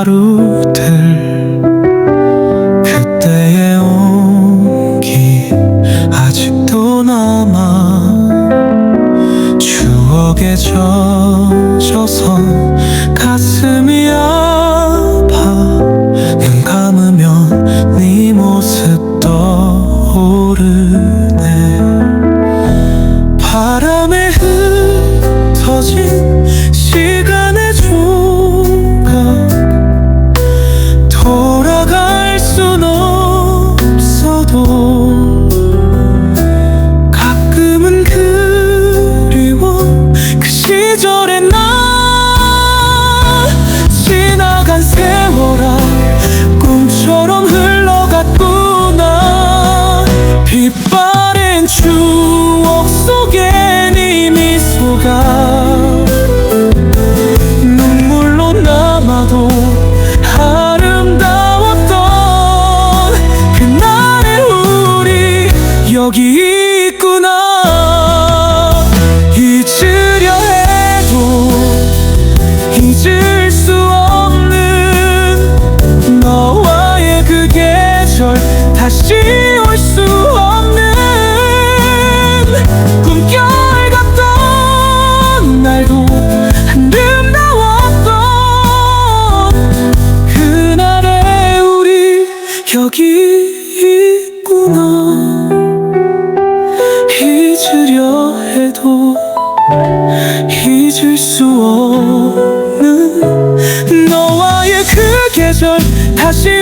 하루들 그때의 온기 아직도 남아 추억에 젖어서 가슴이 아파 눈 감으면 네 모습 떠오르네. 바람에 흩어진 시절 다시 올 수 없는 꿈결 같던 날도 아름다웠던 그날의 우리 여기 있구나. 잊으려 해도 잊을 수 없는 너와의 그 계절 다시